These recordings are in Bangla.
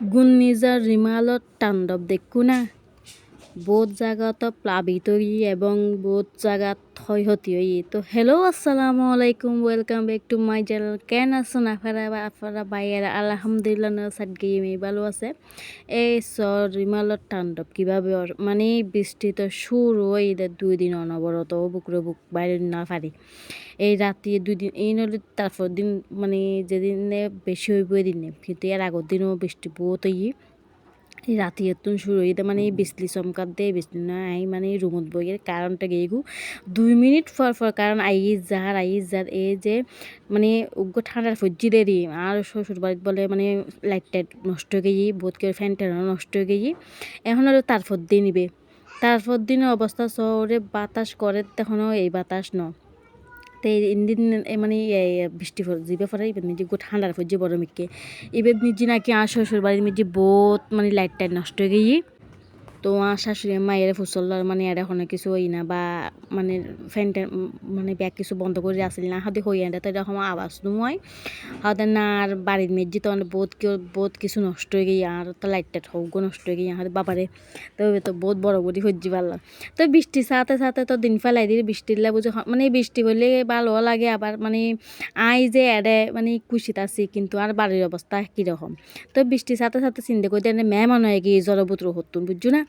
গুণ নিজা ৰিমালত তাণ্ডৱ দেখোঁ না বহুত জায়গাত প্লাবিত হই এবং বহুত জায়গাত ক্ষয়ক্ষতি হই তো হ্যালো আসসালামু আলাইকুম welcome back to my channel কেন আছেন আপনারা? বা আপনারা বাইরে আলহামদুলিল্লাহ সাদ গিয়ে ভালো আছে। এই সর রিমালত তাণ্ডব কীভাবে মানে বৃষ্টি তো শুরু হই দুই দিন অনবরত বুকরে বুক বাইরে না পারি। এই রাতে দুই দিন এই নলে তারপর দিন মানে যেদিনে বেশি হইব ওই দিনে কিন্তু এর আগের দিনও বৃষ্টি বহুত এই রাতি এতন শুরু হইতে মানে বিজলি চমকাত দে বিজলি না আই মানে রুমত বইয়ের কারণটা গেগু দুই মিনিট পর পর কারণ আই যার আই যার এই যে মানে উগ্র ঠান্ডার ফজ্জি দেরি আর শ্বশুর বলে মানে লাইট টাইট নষ্ট হয়ে গেছি বোধ করে ফ্যান নষ্ট হয়ে গেছি এখন আর তারপর দিয়ে নিবে। তারপর দিনের অবস্থা শহরে বাতাস করে তখনও এই বাতাস ন। তো ইন্দিন মানে বৃষ্টি জিবে এবার নিজে গো ঠান্ডার ফল যে বড় মিকে এবার নিজে নাকি আর শ্বশুর বাড়ির নিজে বোধ মানে লাইট টাইট নষ্ট হয়ে গিয়ে তো আমার শাশুড়ি মায়ের ফুসল্লার মানে আর এখন কিছু হই না বা মানে ফ্যানটা মানে ব্যাগ কিছু বন্ধ করে আসিল না, হাতে হই আনতে তো এরকম আওয়াজ নয় হাতে না আর বাড়ির মেজি তো বহুত কেউ, বহুত কিছু নষ্ট হয়ে গিয়ে আর তো লাইট টাইট হোক নষ্ট হয়ে গিয়ে হাতে বাবারে। তো তো বহুত বড় বড়ি হজ্জি পারলাম। তো বৃষ্টির সাথে সাথে তো দিন ফেলাই দিই বৃষ্টির বুঝে মানে বৃষ্টি হলে ভালো লাগে, আবার মানে আই যে এড়ে মানে খুশিত আছি, কিন্তু আর বাড়ির অবস্থা কীরকম। তো বৃষ্টির সাথে সাথে চিন্তা করে দেন মেহমান হয়ে গিয়ে জলপুত্র হতুন, বুঝছ না?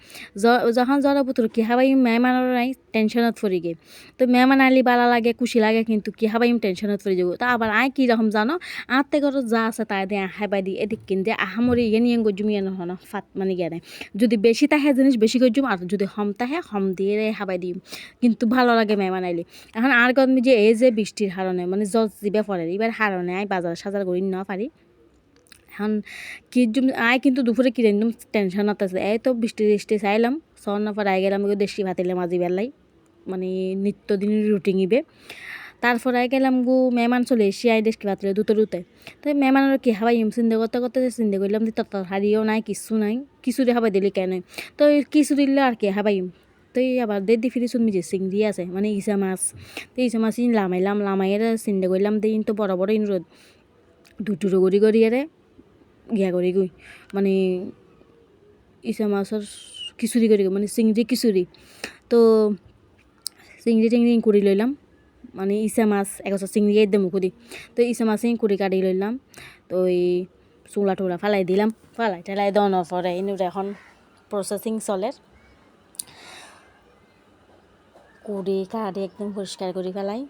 যখন জলপুত্র কি হাবাই মেহমানের নাই টেনশনত পড়ি গে। তো মেহমান আলি বালা লাগে খুশি লাগে, কিন্তু কি হাবাই টেনশনত পড়ি যাব। তো আবার আয় আই কীরকম জানো? আত্তে ঘর যা আছে তাই দিয়ে হাবাই দি, এদিক কিন দিয়ে আহামরি ইয়ে নিয়ে গজুম ইয়ে নহন ফাত মানে গিয়ে যদি বেশি তাহে জিনিস বেশি গজুম আর যদি হম তাহে, হম দিয়ে হাবাই দিম। কিন্তু ভালো লাগে মেহমান আইলে এখন আর কদমি যে এই যে বৃষ্টির হারণে মানে জজ দিবে পড়ে এবার হারণে আই বাজার সাজার করি না পারি এখন কি আয় কিন্তু দুপুরে কি একদম টেনশন আছে। এই তো বৃষ্টি বৃষ্টি চাইলাম সন না পরে আই গেলাম দেশি ভাতিলে মাঝি বেলাই মানে নিত্যদিনের রুটিন ইবে। তারপর আই গেলাম গু মেহমান চলে এসে আই দেশকি ভাতিলে দুটো দুতে তো মেহমানের কি হাবাই চিন্তা করতে করতে চিন্তা করলাম যে তত হারিও নাই কিছু নাই কিছু দিয়ে হাবাই দিলি কেন? তো কিছু দিলে আর কি হাবাইম তো আবার দেদি ফিরি শুনমি যে চিংড়ি আছে মানে ইসা মাছ। তো ইসা মাছ লামাইলাম লামাইয়ের চিন্তা করলাম দিয়ে ইন তো বড় বড় ইন রোদ দুটুরো গড়ি গড়ি গিয়া করি গই মানে ইসা মাছের খিচুড়ি করি মানে চিংড়ি খিচুড়ি তো চিংড়ি টিংড়ি কৰি লইলাম মানে ইচা মাছ একবছর চিংড়ি একদম মুখো দি। তো ইচা মাছ কুড়ি কাটি লইলাম তো এই চুলা টুলা ফালাই দিলাম ফালাই টেলাই দন পরে এনুরে এখন প্রসেসিং চলে। কুড়ি কাটি একদম পরিষ্কার করে ফেলাই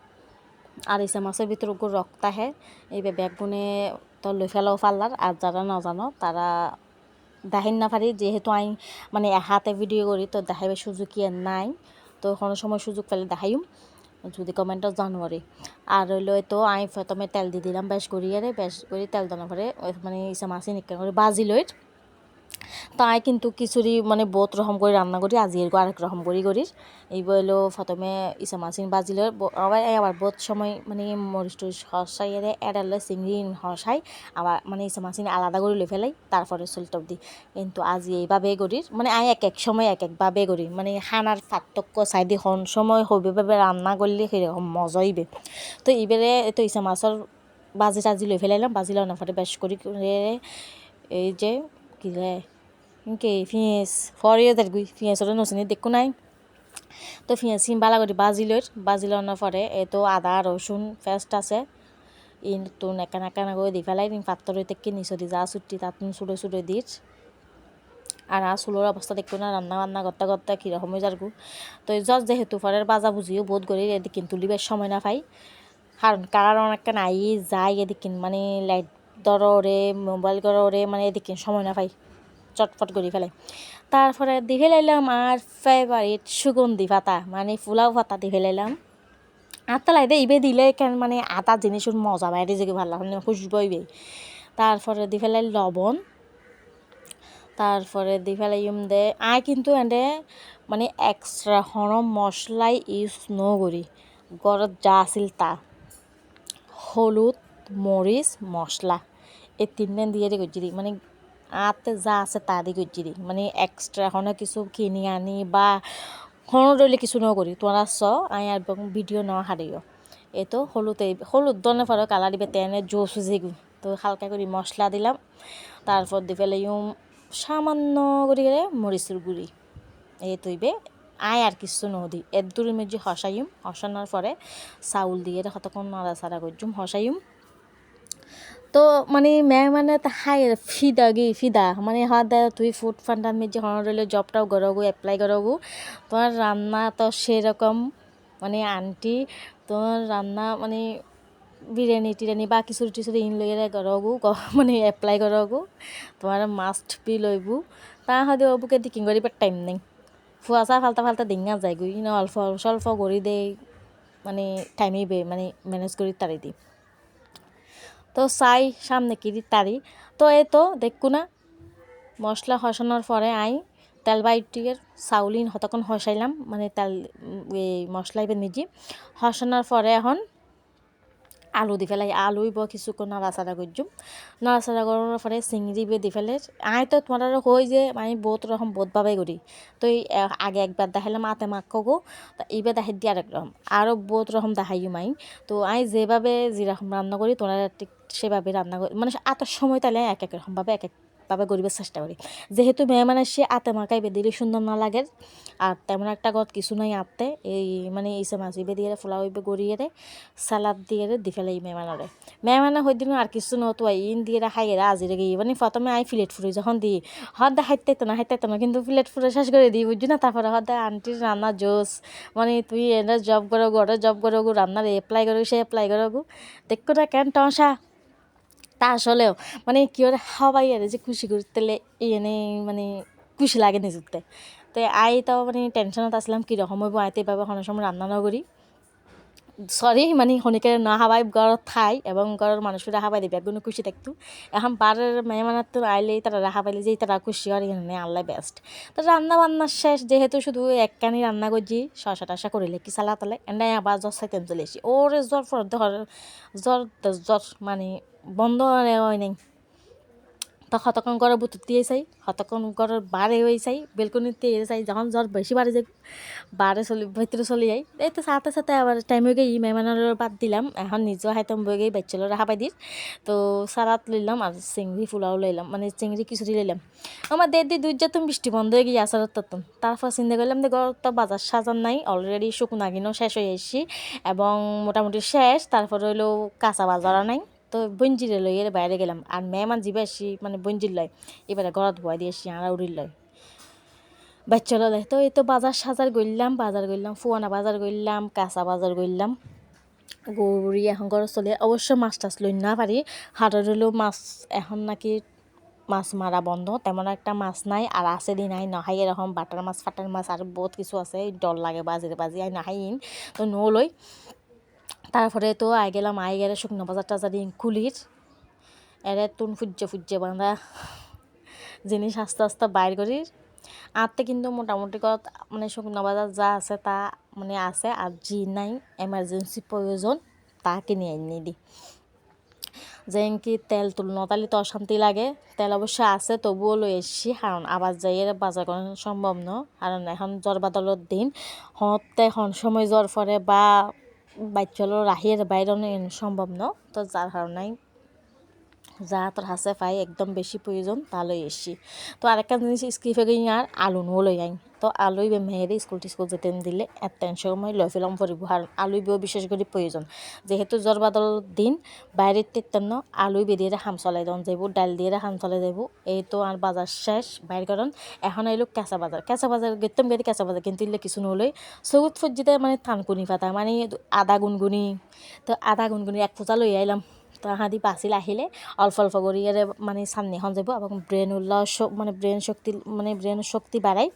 আর ইসা মাছের ভিতরে রক্ত আহে। এই বেগুনে তো লৈ ফেলাও পাল্লার আর যারা নাজানো তারা দেখাইন না পারি যেহেতু আমি মানে হাতে ভিডিও করি তো দেখাইবার সুযোগ নাই। তো কোনো সময় সুযোগ পেলে দেখাইম, যদি কমেন্ট জানুয়ারি আর হইল তো আমি প্রথমে তেল দিয়ে দিলাম বেশ গড়িয়ে বেশ গড়িয়ে তেল দানা পরে মানে ইসা মাসি নিকা করে বাজি লইট তাই কিন্তু খিচুড়ি মানে বহুত রকম করে রান্না করি আজি এরকম আরেক রকম করি করি এই বইলো প্রথমে ইসা মাছিন বাজিলে আবার আবার বহুত সময় মানে মরিচ টরিচ হসাই এরে এড়ালে চিংড়ি হসাই আবার মানে ইসা মাছিন আলাদা করে লই ফেলাই তারপরে চলটপ দি। কিন্তু আজি এইভাবে করি মানে আই এক এক সময় এক একভাবে করি মানে খানার পার্থক্য চাইদি হন সময় হইবে রান্না করলে সেরকম মজা হইবে তো এইবারে তো ইসা মাছের বাজি টাজি লই ফেলাইলাম বাজি লওয়ার পরে বেশ করি এই যে কি রে ইনকে পিঁয়াজ ফরিয়ে দেয় গুই পিঁয়াজের নসিনি দেখো নাই তো পিঁয়াজ সিম বালা করে বাজি লইর বাজি লওয়ার পরে এই তো আদা রসুন পেস্ট আছে ইন তো একা একা করে দি ফেলাই ইন পাত্র থেকে নিচে দি যা ছুটি তাত চুড়ে চুড়ে দিস আর চুলোর অবস্থা দেখো না রান্না বান্না করতে করতে কীরকম যার তো যত যেহেতু ফরের বাজা বুঝিও বোধ করি এদিকে তুলিবার সময় না পাই কারণ কারণ একটা নাই যাই এদিকে মানে লাইট দরে মোবাইল করে মানে এদিকে সময় না পাই চটফট করে ফেলে। তারপরে দিয়ে ফেলাইলাম আর ফেভারিট সুগন্ধি পাতা মানে ফুলাও পাতা দিয়ে ফেলাইলাম আর তালাই দে, ইবে দিলে কেন মানে আটা জিনিসের মজা বাইরে যে ভালো লাগে খুশবু হইবে। তারপরে দিয়ে ফেলাই লবণ। তারপরে দিয়ে ফেলাইম দে, আই কিন্তু এনে মানে এক্সট্রা হন মশলাই ইউজ নকরি। ঘৰত যা আছিল তা। হলুদ, মরিচ, মশলা। এই তিনটা দিয়ে দিয়ে মানে আতে যা আছে তা দি দি মানে এক্সট্রা কোনো কিছু কিনি আনি বা কোনো রইলে কিছু নকরি তোরা চ আই এবং ভিডিও ন হারিও এ তো হলুদ হলুদ দনে পরে কালার দিবে তেনে জোস গু। তো হালকা করে মশলা দিলাম। তারপর দি ফেলাইম সামান্য করে মরিচের গুঁড়ি এই তৈবে আয় আর কিছু নদী এর দূরের মধ্যে হসাইম হসানোর পরে চাউল দিয়ে কতক্ষণ নাড়াচাড়া করছুম হসাইম তো মানে মে মানে হাই ফিদা গি, ফিদা। মানে হাত দেয়, তুই ফুড ফান্ডার মেজে হন রইলে জবটাও গরগু অ্যাপ্লাই গরগু তোমার রান্না তো সেরকম মানে আন্টি তোমার রান্না মানে বিরিয়ানি টিরিয়ানি বা কিছু টিচুরি ইন লইরে গরগু মানে এপ্লাই গরগু তোমার মাস্ট বি লইবু তা হয়তো বুকে দিকিং করিবার টাইম নেই। ফুয়াশা ফালতা ফালতা ডিঙা যায় গই অল্প স্বল্প করি দেই মানে টাইমেই বে মানে ম্যানেজ করি তারি দিই তো চাই সামনে কি তারি। তো এ তো দেখু না, মশলা হসানোর পরে আই তেল বাইটির চাউলিন হতক্ষণ হসাইলাম মানে তেল এই মশলা এবার নিজে। হসানোর পরে এখন আলু দি ফেলাই আলুই ব কিছুক্ষণ নাড়াচাড়া করছুম নাড়াচাড়া করার পরে চিংড়ি বে দি ফেলে। আই তো তোমার হই যে, আমি বহুত রকম বহুত ভাবে করি তো আগে একবার দেখাইলাম আতে মাক গো এইবার দেখাই দিয়ে আরেক রকম আরও বহুত রকম দেখাইও মাই। তো আমি যেভাবে যেরকম রান্না করি তোমরা ঠিক সেভাবে রান্না করি মানে আতার সময় তাহলে এক এক রকমভাবে এক এক ভাবে করিবার চেষ্টা করি। যেহেতু মেহমানের সে আতে মাকাইবে দিলে সুন্দর না লাগে। আর তেমন একটা গত কিছু নাই আতে। এই মানে ইসে মাছ ইবে দিয়ে ফোলা হইবে গড়িয়ে রে সালাদ দিয়ে রে দি ফেলে মেহমানরে মেহমানে হই দিন আর কিছু নতো ইন দিয়ে খাই এরা আজিরে গিয়ে মানে প্রথমে আই ফিলেট ফুরি যখন দিই, হদ দা হাইতে না হাইতে না, কিন্তু ফিলেট ফুরে শেষ করে দিই বুঝছি না? তারপরে হদ দা আন্টির রান্না জোস। মানে তুই এনে জব করো ঘরে জব করো রান্নার এপ্লাই করো সে এপ্লাই করো দেখো না কেন টসা তা আসলেও মানে কি ওর হবাই আর যে খুশি করতেলে এনে মানে খুশি লাগে নিজুতে তো আই তাও মানে টেনশনত আসলাম, কীরকম হইব? আইতে বাবা কোনো সময় রান্না নকরি সরি মানে হনিকে না হাবাই ঘৰত থাই এবং গড়ের মানুষরা হাবাই দেবে, একদম খুশি থাকতো এখন বারের তো আইলেই তারা রাহা পাইলে যেই তারা খুশি হয় এখানে আল্লাহ বেস্ট তো রান্না বান্নার শেষ, যেহেতু শুধু এক কানি রান্না করছি শশা টসা করিলে কি সালা তালে? এনে আবার জ্বর সাইতেন চলে এসি ওরে জ্বর ফর জ্বর জ্বর মানে বন্ধ হয় নাই। তো হতক্ষণ বুতুর দিয়ে চাই হতক্ষণ ঘরের বারে হয়ে চাই বেলকনিতে এড়ে চাই, যখন জ্বর বেশি বাড়ে যাই বারে চলি, ভিতরে চলে যাই এই তো সাথে সাথে আবার টাইম হয়ে গিয়ে মেহমানের বাদ দিলাম, এখন নিজেও হাইতাম বই গিয়ে বাচ্চালো দিস। তো সালাদ লইলাম আর চিংড়ি ফুলাও লইলাম মানে চিংড়ি খিচুড়ি লইলাম। আমার দেড় দুই যেতাম বৃষ্টি বন্ধ হয়ে গিয়ে আসার তত্তম তারপর চিন্তা করলাম যে ঘর তো বাজার সাজান নাই অলরেডি শুকনা কিনো শেষ হয়ে এসেছি এবং মোটামুটি শেষ, তারপর হইল কাঁচা বাজার নাই। তো বঞ্জিরে লই এর বাইরে গেলাম। আর মেহমান জিবে আসি মানে বঞ্জির লয়, এবারে ঘরত ভয় দিয়ে আসি আর উড়ির লয়। বাচ্চা লয় তো এই তো বাজার সাজার গইলাম, বাজার গইলাম, ফুয়ানা বাজার গইলাম, কাঁচা বাজার গইলাম। গৌরী এখন ঘর চলে, অবশ্য মাছ টাছ লই না পারি, হাটত হলেও মাছ এখন নাকি মাছ মারা বন্ধ, তেমন একটা মাছ নাই, আর আছে দি নাই, নহাই এরকম বাটার মাছ, ফাটার মাছ, আর বহুত কিছু আছে ডর লাগে বাজিরে বাজি আই নাহাইন, তো নলই। তারপরে তো আই গেলাম, আই গেলে শুকনো বাজার টাজার কুলির। এরে তুন ফুজ্জে ফুজ্জে বাঁধা জিনিস আস্তে আস্তে বাইর করি আরতে কিন্তু মোটামুটি কত মানে শুকনো বাজার যা আছে তা মানে আছে, আর জি নাই এমার্জেন্সি প্রয়োজন তা কিনে এনে দিই যেন কি তেল তুলনো তাহলে তো অশান্তি লাগে। তেল অবশ্য আছে, তবুও লই এসছি, কারণ আবার যাই বাজার করা সম্ভব ন। কারণ এখন জ্বর বাদলের দিন, হতে এখন সময় জ্বর ফরে বা বাচ্চালো রাহির বাইরে সম্ভব ন? তো যার কারণে যা তোর হাসে পাই একদম বেশি প্রয়োজন তা লই এসছি তো আরেকটা জিনিস স্কিপে গিয়ে আর আলু নো লই আই তো আলুই মেয়েরে স্কুল টিস্কুল যেতে দিলে এত সময় লই ফেলাম পরিব আর আলুই বেও বিশেষ করে প্রয়োজন। যেহেতু জ্বর বাদল দিন, বাইরের তেতেন আলুই বেরিয়ে হাম চলাই দেন যাইব ডাল দিয়ে হাম চলাই যাইব এই তো আর বাজার শেষ, বাইর কারণ এখন আইলো কেঁচা বাজার। কেঁচা বাজার গেতাম বেরি কেঁচা বাজার, কিন্তু ইলে কিছু নলই সবুজ ফজিতে মানে থানকুনি পাতা মানে আদা গুনগুনি। তো আদা গুনগুনি এক ফোঁচা লই আইলাম। তাহাদি পাচিল আহিলে, অল্প অল্প কৰি মানে চাটনিখন যাব এবং ব্রেন উল্লাহ মানে ব্রেন শক্তি মানে ব্রেন শক্তি বাড়ায়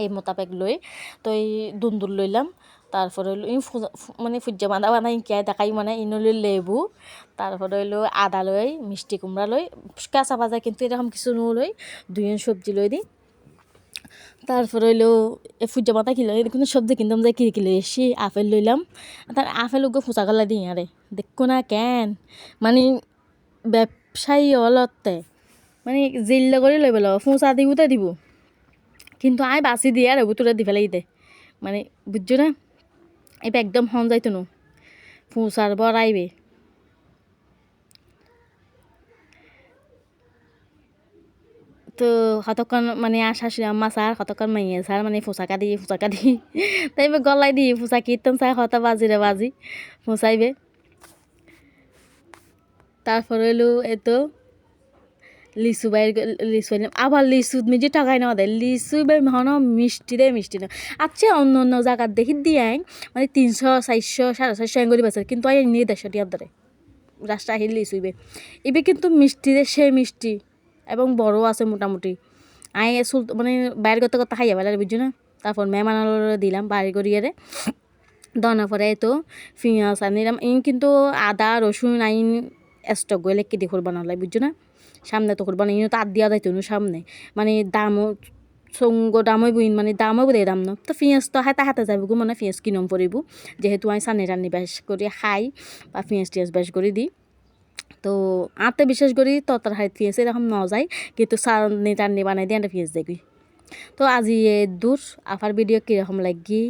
এই মোতাবেক লই তো এই দুন্দুল লইলাম তারপরে হইল মানে ফুজ্জা বাঁধা বাঁধা ইনকিয়াই দেখাই মানে ইনলি লেবু। তারপরে হইল আদা লই মিষ্টি কুমড়া লই কাঁচা ভাজা কিন্তু এরকম কিছু নো লই দুই সবজি লই দিই তারপর হইল, এ ফুজা মাথা কিলো কিন্তু সবজি কিনতাম যে কিনে কিলো এসি আপেল লইলাম। তার আপেল ওকে ফুচা গলা দিই, আরে দেখো না কেন? মানে ব্যবসায়ী অলতে মানে জিল্লা করে লইব লব ফুচা দিব তো দিব। কিন্তু আই বাসি দিয়ে আর তোরা দি ফেলাই দে। মানে বুঝছ না? এবার একদম হন যাইতো নো। ফুচার বর আইবে। তো কতক্ষণ মানে আর শাশুড়ি আম্মা স্যার কতক্ষণ মাইয়ে স্যার মানে ফুচাকা দি ফুচাকা দি। তাইবে গলাই দি ফুচা কীর্তন স্যার কত বাজিরে বাজি, ফুচাইবে। তারপর হইল এতো লিচু বাইর লিচু আনিলাম আবার লিচু মিজি টাকাই না দেয় লিচু বাই হন মিষ্টি দেয় মিষ্টি না আচ্ছা অন্য অন্য জায়গার দেখি দিয়ে মানে তিনশো চারশো সাড়ে চারশো এঙ্গরি বেচার কিন্তু আই নিয়ে দেড়শো টিয়ার ধরে রাস্তা আহিল লিচু ইবে ইবে কিন্তু মিষ্টি দে সে মিষ্টি। এবং বড়ও আছে মোটামুটি। আই চুল মানে বাইরের করতে করতে খাইয়া পেলার বুঝছ না? তারপর মেহমান দিলাম বাড়ি করিয়ে দেওয়ার পরে তো পেঁয়াজ আনিলাম ইন কিন্তু আদা, রসুন, আইন স্টক গলে কি দিয়ে করবা নাহলে বুঝছ না? সামনে তো করবা না ইনো তার দিয়া যাইতো সামনে। মানে দামও সঙ্গ দামই বইন মানে দামও বোধ দাম ন। তো পেঁয়াজ তো হাতে হাতে যাব মানে পেঁয়াজ কিনম পড়িব? যেহেতু আমি সানি রান্নি বেশ করে খাই বা পেঁয়াজ টিয়াজ বেশ করে দিই তো আতে বিশেষ করে তরতার হাই পেঁয়াজ এরকম ন যায় কিন্তু সানি টান্নি বানাই দিয়ে পেঁয়াজ দেখবি। তো আজি দূর, আফার ভিডিও কীরকম লাগি?